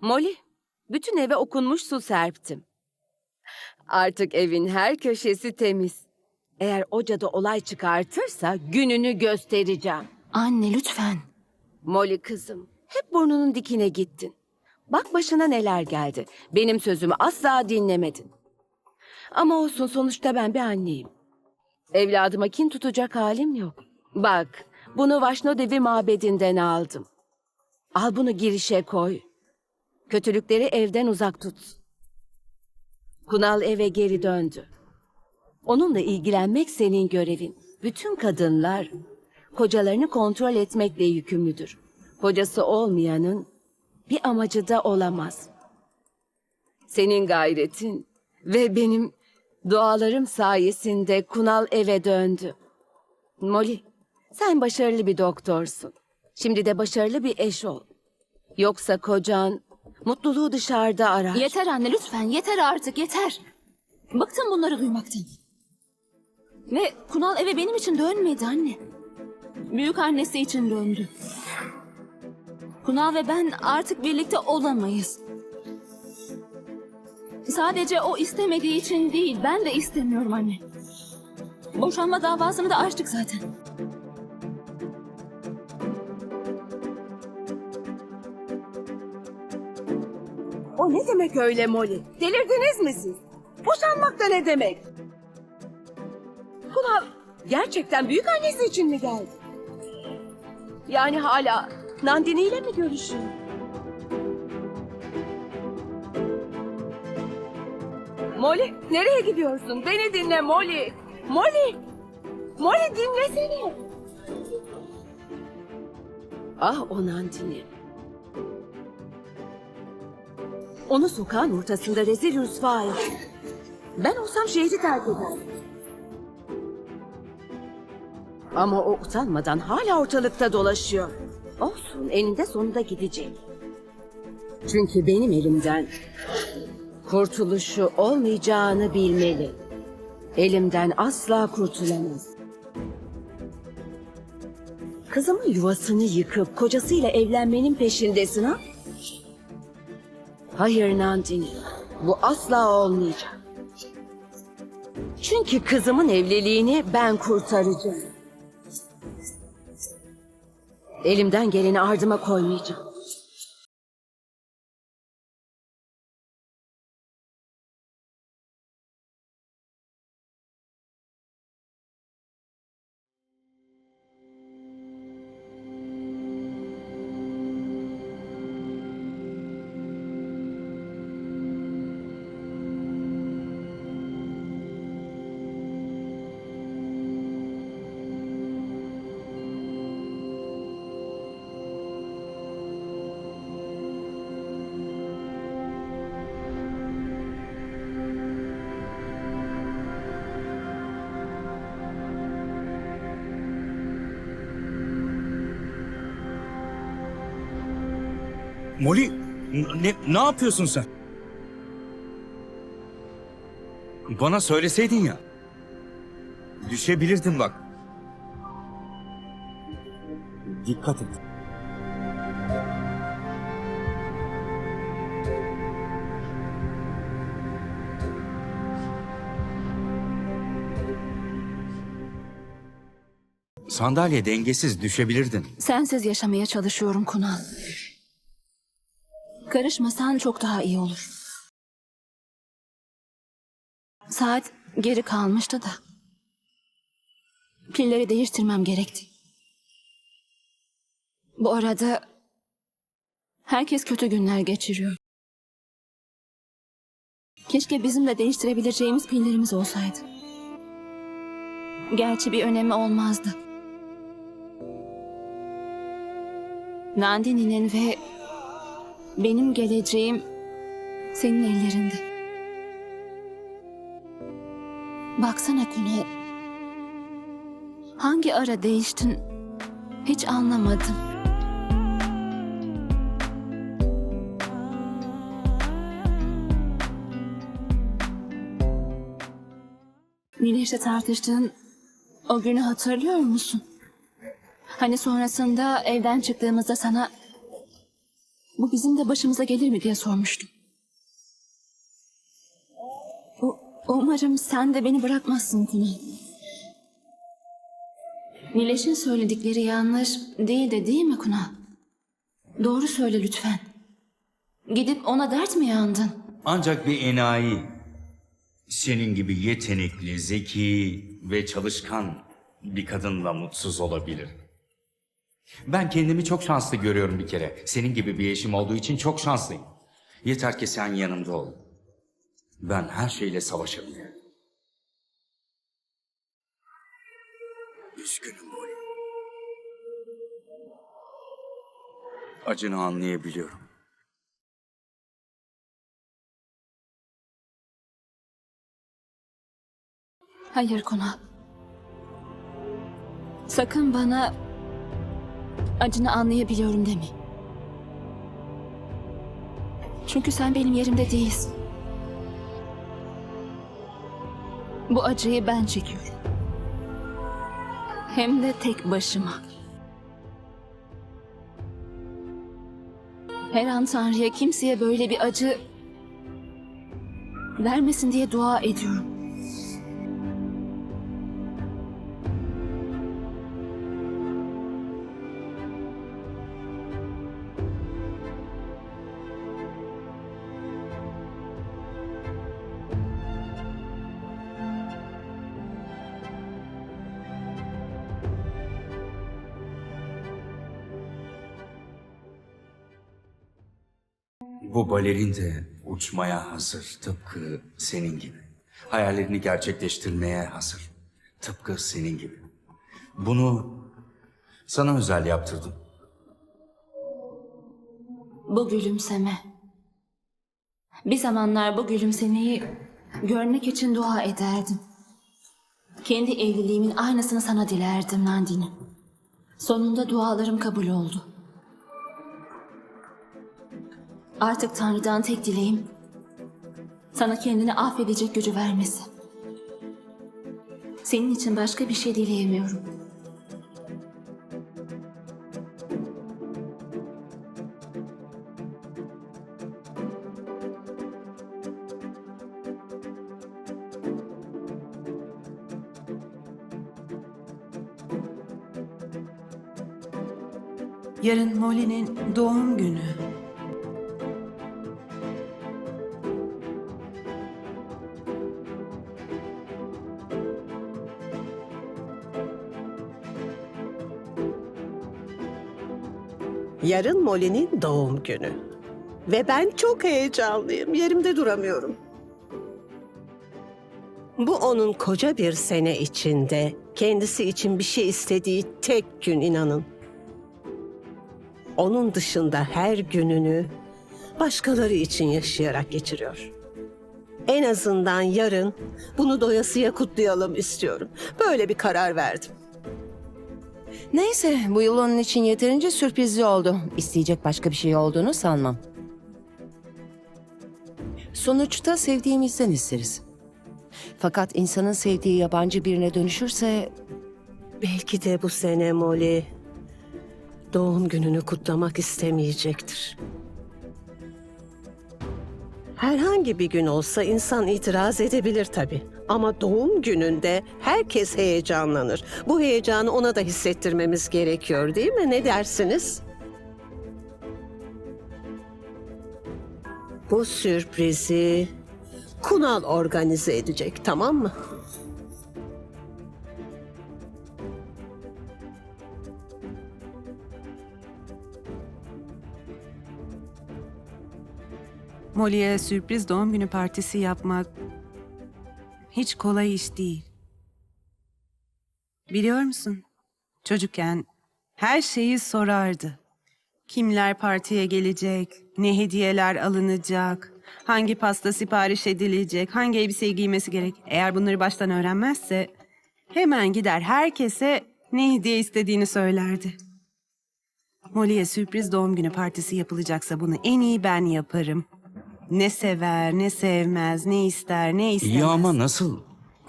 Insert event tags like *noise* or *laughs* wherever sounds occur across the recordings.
Molly, bütün eve okunmuş su serptim. Artık evin her köşesi temiz. Eğer o cadı olay çıkartırsa gününü göstereceğim. Anne lütfen. Molly kızım, hep burnunun dikine gittin. Bak başına neler geldi. Benim sözümü asla dinlemedin. Ama olsun sonuçta ben bir anneyim. Evladıma kin tutacak halim yok. Bak, bunu Vaşnodevi mabedinden aldım. Al bunu girişe koy. Kötülükleri evden uzak tut. Kunal eve geri döndü. Onunla ilgilenmek senin görevin. Bütün kadınlar kocalarını kontrol etmekle yükümlüdür. Kocası olmayanın bir amacı da olamaz. Senin gayretin ve benim dualarım sayesinde Kunal eve döndü. Molly, sen başarılı bir doktorsun. Şimdi de başarılı bir eş ol. Yoksa kocan mutluluğu dışarıda arar. Yeter anne lütfen yeter artık yeter. Bıktım bunları duymaktan. Ve Kunal eve benim için dönmedi anne. Büyük annesi için döndü. Kunal ve ben artık birlikte olamayız. Sadece o istemediği için değil, ben de istemiyorum anne. Boşanma davasını da açtık zaten. Ne demek öyle Molly? Delirdiniz mi siz? Boşanmak da ne demek? Kunal gerçekten büyük annesi için mi geldi? Yani hala Nandini ile mi görüşüyor? Molly nereye gidiyorsun? Beni dinle Molly. Molly. Molly dinlesene. Ah o Nandini. Onu sokağın ortasında rezil rüsva etti. Ben olsam şehri terk ederdim. Ama o utanmadan hala ortalıkta dolaşıyor. Olsun eninde sonunda gidecek. Çünkü benim elimden kurtuluşu olmayacağını bilmeli. Elimden asla kurtulamaz. Kızımın yuvasını yıkıp kocasıyla evlenmenin peşindesin ha? Hayır Nandini, bu asla olmayacak. Çünkü kızımın evliliğini ben kurtaracağım. Elimden geleni ardıma koymayacağım. Molly ne, ne yapıyorsun sen? Bana söyleseydin ya. Düşebilirdin bak. Dikkat et. Sandalye dengesiz düşebilirdin. Sensiz yaşamaya çalışıyorum Kunal. Karışmasan çok daha iyi olur. Saat geri kalmıştı da. Pilleri değiştirmem gerekti. Bu arada herkes kötü günler geçiriyor. Keşke bizim de değiştirebileceğimiz pillerimiz olsaydı. Gerçi bir önemi olmazdı. Nandini'nin ve benim geleceğim senin ellerinde. Baksana Kunal. Hangi ara değiştin hiç anlamadım. Güneş'le tartıştığın o günü hatırlıyor musun? Hani sonrasında evden çıktığımızda sana Bu bizim de başımıza gelir mi diye sormuştum. U- umarım sen de beni bırakmazsın Kunal. Nileş'in söyledikleri yanlış değil de değil mi Kunal? Doğru söyle lütfen. Gidip ona dert mi yandın? Ancak bir enayi, senin gibi yetenekli, zeki ve çalışkan bir kadınla mutsuz olabilir. Ben kendimi çok şanslı görüyorum bir kere. Senin gibi bir eşim olduğu için çok şanslıyım. Yeter ki sen yanımda ol. Ben her şeyle savaşabilirim. Üzgünüm Molly. Acını anlayabiliyorum. Hayır Kunal. Sakın bana acını anlayabiliyorum deme. Çünkü sen benim yerimde değilsin. Bu acıyı ben çekiyorum. Hem de tek başıma. Her an Tanrı'ya kimseye böyle bir acı vermesin diye dua ediyorum. Balerin de uçmaya hazır tıpkı senin gibi. Hayallerini gerçekleştirmeye hazır. Tıpkı senin gibi. Bunu sana özel yaptırdım. Bu gülümseme. Bir zamanlar bu gülümsemeyi görmek için dua ederdim. Kendi evliliğimin aynısını sana dilerdim Nandini. Sonunda dualarım kabul oldu. Artık Tanrı'dan tek dileğim sana kendini affedecek gücü vermesi. Senin için başka bir şey dileyemiyorum. Yarın Molly'nin doğum günü. Yarın Molly'nin doğum günü. Ve ben çok heyecanlıyım. Yerimde duramıyorum. Bu onun koca bir sene içinde kendisi için bir şey istediği tek gün inanın. Onun dışında her gününü başkaları için yaşayarak geçiriyor. En azından yarın bunu doyasıya kutlayalım istiyorum. Böyle bir karar verdim. Neyse bu yıl onun için yeterince sürprizli oldu. İsteyecek başka bir şey olduğunu sanmam. Sonuçta sevdiğimizden isteriz. Fakat insanın sevdiği yabancı birine dönüşürse Belki de bu sene Molly doğum gününü kutlamak istemeyecektir. Herhangi bir gün olsa insan itiraz edebilir tabii. Ama doğum gününde herkes heyecanlanır. Bu heyecanı ona da hissettirmemiz gerekiyor değil mi? Ne dersiniz? Bu sürprizi Kunal organize edecek tamam mı? Molly'e sürpriz doğum günü partisi yapmak hiç kolay iş değil. Biliyor musun? Çocukken her şeyi sorardı. Kimler partiye gelecek, ne hediyeler alınacak, hangi pasta sipariş edilecek, hangi elbiseyi giymesi gerek. Eğer bunları baştan öğrenmezse hemen gider herkese ne hediye istediğini söylerdi. Molly'e sürpriz doğum günü partisi yapılacaksa bunu en iyi ben yaparım. Ne sever, ne sevmez, ne ister, ne istemez. İyi ama nasıl?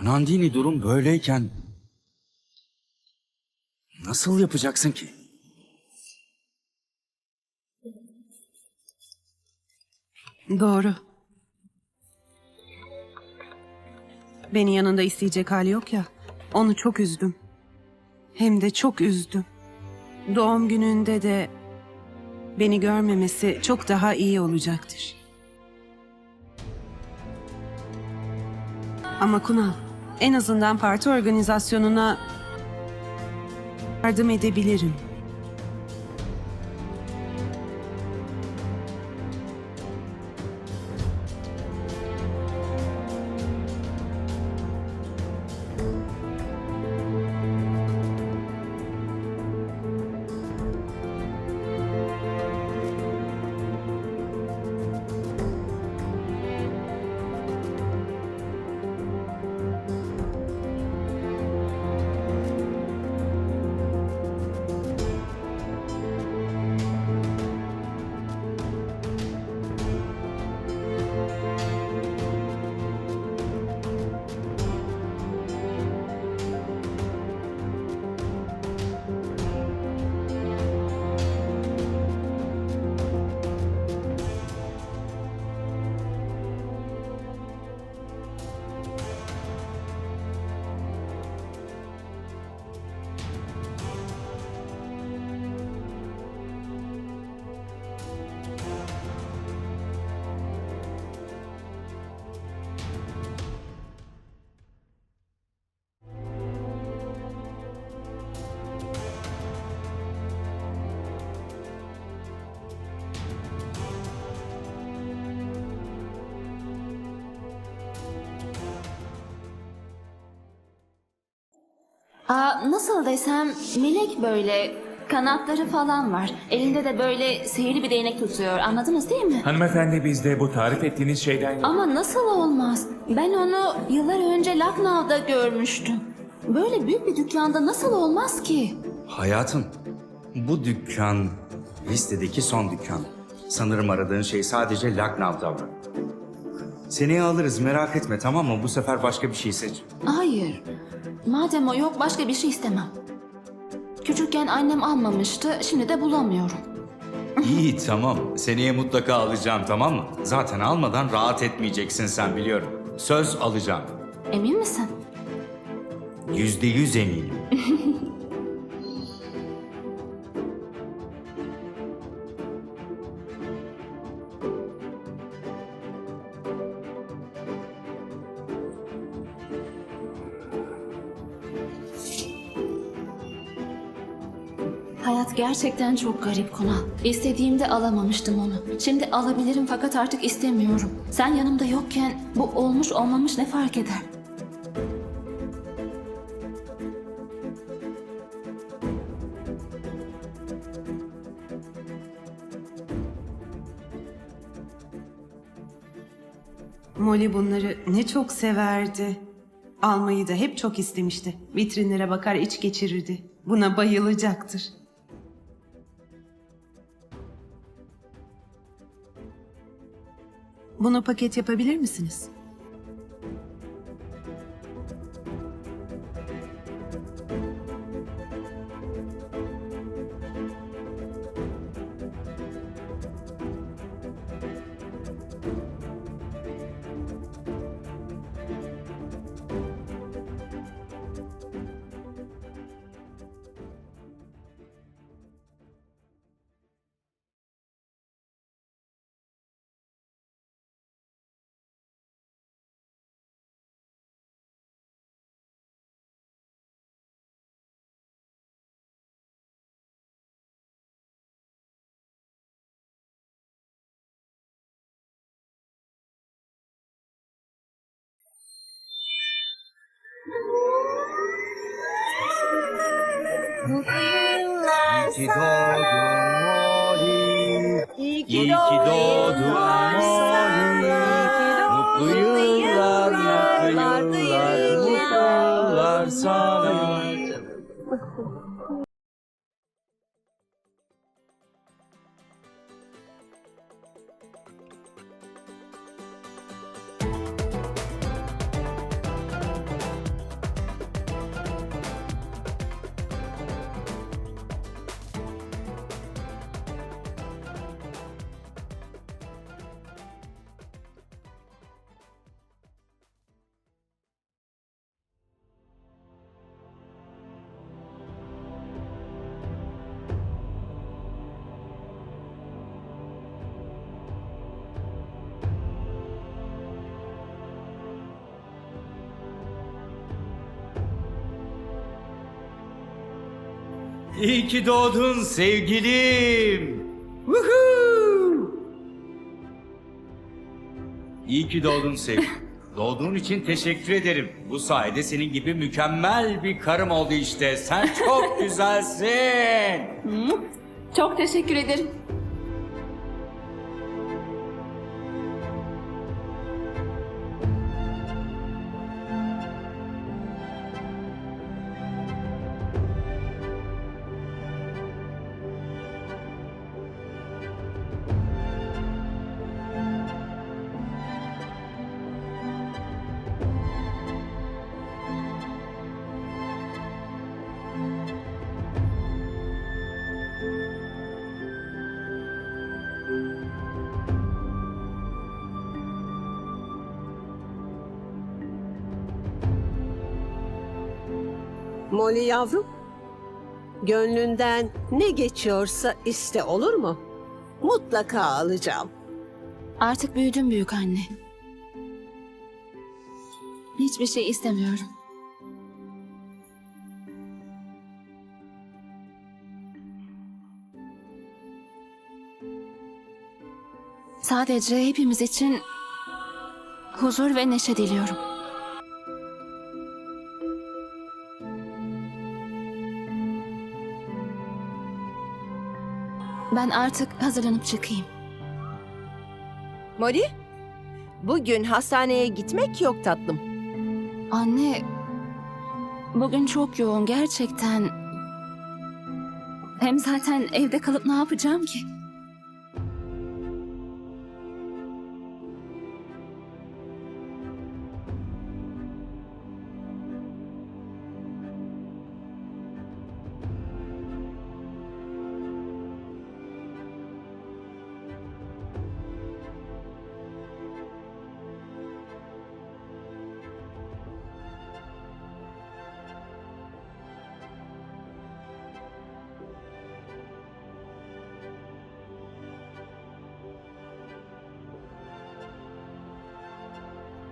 Nandini durum böyleyken nasıl yapacaksın ki? Doğru. Beni yanında isteyecek hali yok ya. Onu çok üzdüm. Hem de çok üzdüm. Doğum gününde de beni görmemesi çok daha iyi olacaktır. Ama Kunal, en azından parti organizasyonuna yardım edebilirim. Aa, nasıl desem melek böyle kanatları falan var. Elinde de böyle sihirli bir değnek tutuyor. Anladınız değil mi? Hanımefendi bizde bu tarif ettiğiniz şeyden yok. Ama nasıl olmaz? Ben onu yıllar önce Lucknow'da görmüştüm. Böyle büyük bir dükkanda nasıl olmaz ki? Hayatım, bu dükkan listedeki son dükkan. Sanırım aradığın şey sadece Lucknow'da var. Seneye alırız merak etme tamam mı? Bu sefer başka bir şey seç. Hayır. Madem o yok başka bir şey istemem. Küçükken annem almamıştı, şimdi de bulamıyorum. İyi tamam. Seneye mutlaka alacağım tamam mı? Zaten almadan rahat etmeyeceksin sen biliyorum. Söz alacağım. Emin misin? Yüzde yüz eminim. *laughs* gerçekten çok garip Kunal. İstediğimde alamamıştım onu. Şimdi alabilirim fakat artık istemiyorum. Sen yanımda yokken bu olmuş olmamış ne fark eder? Molly bunları ne çok severdi. Almayı da hep çok istemişti. Vitrinlere bakar iç geçirirdi. Buna bayılacaktır. Bunu paket yapabilir misiniz? İyi ki doğdun Molly. Mutlu yıllar, mutlu yıllar, mutlu yıllar sana. İyi ki doğdun sevgilim. Woohoo! İyi ki doğdun sevgilim. Doğduğun için teşekkür ederim. Bu sayede senin gibi mükemmel bir karım oldu işte. Sen çok *laughs* güzelsin. Çok teşekkür ederim. Molly yavrum, gönlünden ne geçiyorsa iste olur mu? Mutlaka alacağım. Artık büyüdüm büyük anne. Hiçbir şey istemiyorum. Sadece hepimiz için huzur ve neşe diliyorum. Ben artık hazırlanıp çıkayım. Molly, bugün hastaneye gitmek yok tatlım. Anne, bugün çok yoğun gerçekten. Hem zaten evde kalıp ne yapacağım ki?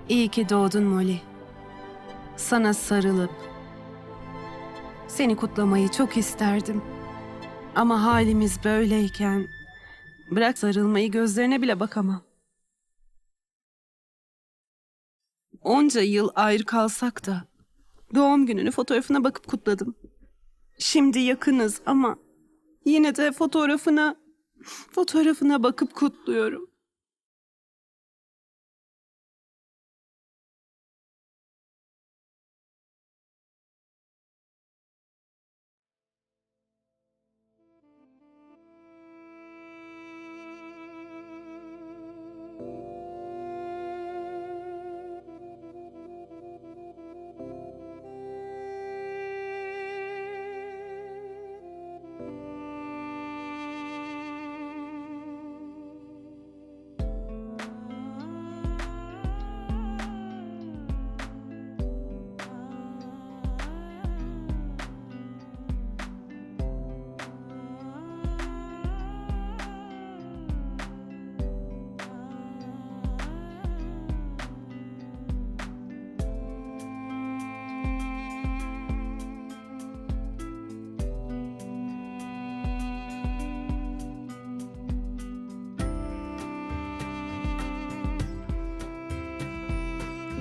İyi ki doğdun Molly. Sana sarılıp seni kutlamayı çok isterdim. Ama halimiz böyleyken bırak sarılmayı gözlerine bile bakamam. Onca yıl ayrı kalsak da doğum gününü fotoğrafına bakıp kutladım. Şimdi yakınız ama yine de fotoğrafına fotoğrafına bakıp kutluyorum.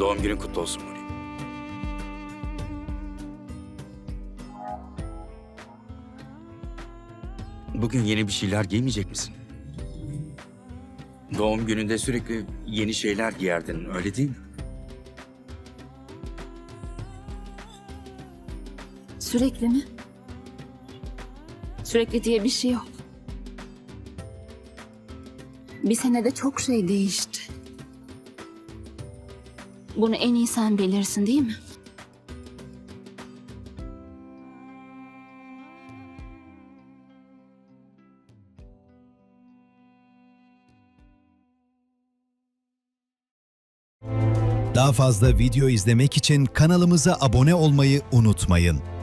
Doğum günün kutlu olsun Molly. Bugün yeni bir şeyler giymeyecek misin? Doğum gününde sürekli yeni şeyler giyerdin, öyle değil mi? Sürekli mi? Sürekli diye bir şey yok. Bir senede çok şey değişti. Bunu en iyi sen bilirsin değil mi? Daha fazla video izlemek için kanalımıza abone olmayı unutmayın.